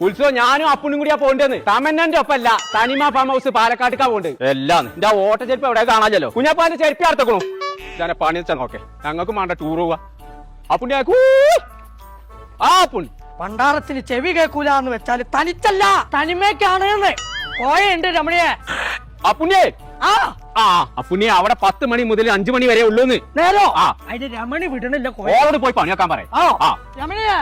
ഉത്സവം ഞാനും അപ്പുണ്ണും കൂടിയാ പോണ്ടെന്ന് തമന്നന്റെ ഒപ്പല്ല തനിമ ഫാം ഹൗസ് പാലക്കാട്ടിക്കാ പോണ്ട് എല്ലാം എന്റെ ഓട്ട ചെരുപ്പ് എവിടെ കാണാല്ലോ കുഞ്ഞപ്പാന്റെ ചെരുപ്പി അടുത്തക്കണു ഞാൻ പണി വെച്ചാൽ നോക്കെ. ഞങ്ങൾക്ക് വേണ്ട ടൂർ പോവാ. അപ്പുണ്ണി ആ അപ്പുണ്ണി പണ്ടാരത്തിന് ചെവി കേൾക്കൂല എന്ന് വെച്ചാൽ തനിച്ചല്ല തനിമയ്ക്കാണ് പോയുണ്ട് രമണിയെ. അപ്പുണ്ണിയേ ആ. ആ അപ്പുണ്ണിയെ അവിടെ പത്ത് മണി മുതൽ അഞ്ചു മണി വരെ ഉള്ളൂന്ന്. നേരോ? ആ. അതിന് രമണി വിടണില്ല ഓളോട് പോയി പണിയാക്കാൻ പറയാം. രമണിയെ.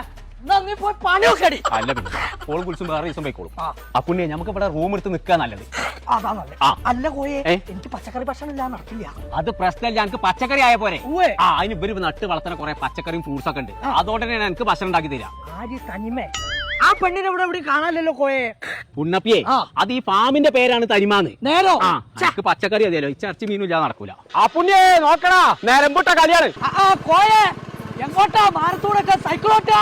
നീ പോയി പണി നോക്കടി അല്ല പിന്നെ ഓളും കുളിച്ചും വേറെ ദിവസം പോയിക്കോളും ആ. അപ്പുണ്ണിയെ നമുക്ക് ഇവിടെ റൂം എടുത്ത് നിൽക്കാൻ നല്ലത്. അതാ നല്ലത്. ആ. അല്ല കോയെ ഏ? എനിക്ക് പച്ചക്കറി ഭക്ഷണം ഇല്ല നടക്കില്ല. അത് പ്രശ്നമില്ല എനിക്ക് പച്ചക്കറി ആയ പോരെ. ഉവ്വേ. ആ അതിന് ഇവർ നട്ട് വളർത്തുന്ന കുറെ പച്ചക്കറിയും ഫ്രൂട്ട്സ് ഒക്കെ ഉണ്ട്. ആ. അതുകൊണ്ട് തന്നെ എനിക്ക് ഭക്ഷണം ഉണ്ടാക്കി തരാം. ആര് തനിമ. ആ പെണ്ണിനെ ഇവിടെ എവിടെ കാണാനല്ലോ കോയെ. ഉണ്ണപ്പിയെ ആ. അത് ഈ ഫാമിന്റെ പേരാണ് തനിമാന്ന്. നേരോ? ആ എനിക്ക് പച്ചക്കറി അതെയല്ലോ ഈ ചർച്ച മീനും ഇല്ലാതെ നടക്കൂല. ആ പുണ്യേ നോക്കണ നേരമ്പുട്ട കളിയാണ്. ആ, ആ, കോയെ എങ്ങോട്ടാ? മാരത്തൂടൊക്കെ സൈക്കിളോട്ടാ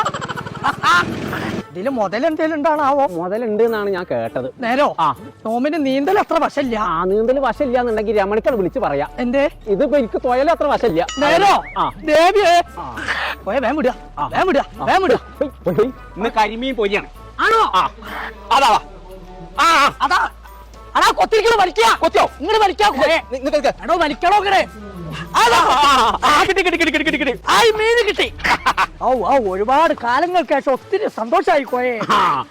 ഇതിൽ മുതലെന്തേലും ഉണ്ടാണാവോ? മുതലുണ്ട് എന്നാണ് ഞാൻ കേട്ടത്. നേരോ? ആ. നോമിന് നീന്തൽ അത്ര വശല്ല ആ നീന്തൽ വശമില്ല എന്നുണ്ടെങ്കിൽ രമണിക്കാണ് വിളിച്ച് പറയാ. എന്തേ? ഇതിപ്പോ എനിക്ക് തൊയലും അത്ര വശമില്ല. നേരോ? ആ. ദേവിയേ. വേം വിടുക. വേം വിടുക. വേം വിടുക. ഇന്ന് കരിമീൻ പൊരിയാണ്. ആണോ? ആ. അതാ ആ. അതാ അടാ കൊത്തിരിക്കണ വലിക്കാ. കൊത്തിയോ? ഇങ്ങോട്ട് വലിക്കാ. എടോ വലിക്കണോ അതാ. ആ, കിട്ടി ഔ ഔ ഒരുപാട് കാലങ്ങൾക്ക് ശേഷം ഒത്തിരി സന്തോഷമായി കോയെ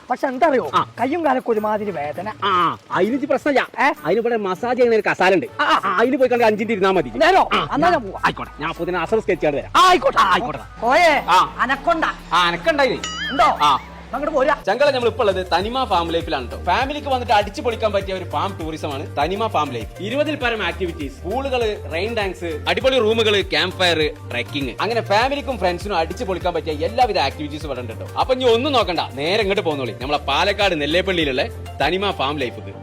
പക്ഷെ എന്താ അറിയോ ആ. കയ്യും കാലൊക്കെ ഒരുമാതിരി വേദന. ആ അതിന് പ്രശ്നമില്ല? അതിന് ഇവിടെ മസാജ് ചെയ്യുന്ന ഒരു കസാലുണ്ട്. അതിന് പോയി കണ്ട് അഞ്ചിന്റെ ഇരുന്നാ മതി. നേരോ? ഞാൻ- പോവാ? ആയിക്കോട്ടെ. ഞാൻ പുതിന അസർ സ്കെച്ച് ആയിക്കോട്ടെ. ആയിക്കോട്ടെ. കോയെ ആ. അനക്കൊണ്ട. ആ ഉണ്ടോ? ആ. അങ്ങോട്ട് ചങ്കള നമ്മൾ ഇപ്പോൾ ഉള്ളത് തനിമ ഫാം ലൈഫിലാണ് കേട്ടോ ഫാമിലിക്ക് വന്നിട്ട് അടിച്ചു പൊളിക്കാൻ പറ്റിയ ഒരു ഫാം ടൂറിസം ആണ് തനിമ ഫാം ലൈഫ് ഇരുപതിൽ പരം ആക്ടിവിറ്റീസ് പൂളുകൾ റെയിൻ ഡാൻസ് അടിപൊളി റൂമുകൾ ക്യാമ്പ് ഫയർ ട്രെക്കിംഗ് അങ്ങനെ ഫാമിലിക്കും ഫ്രണ്ട്സിനും അടിച്ചു പൊളിക്കാൻ പറ്റിയ എല്ലാവിധ ആക്ടിവിറ്റീസ് ഇവിടെ ഉണ്ട് കേട്ടോ അപ്പൊ ഇനി ഒന്നും നോക്കണ്ട. നേരെ ഇങ്ങോട്ട് പോകുന്നോളി നമ്മളെ പാലക്കാട് നെല്ലേപ്പള്ളിയിലുള്ള തനിമ ഫാം ലൈഫിക്ക്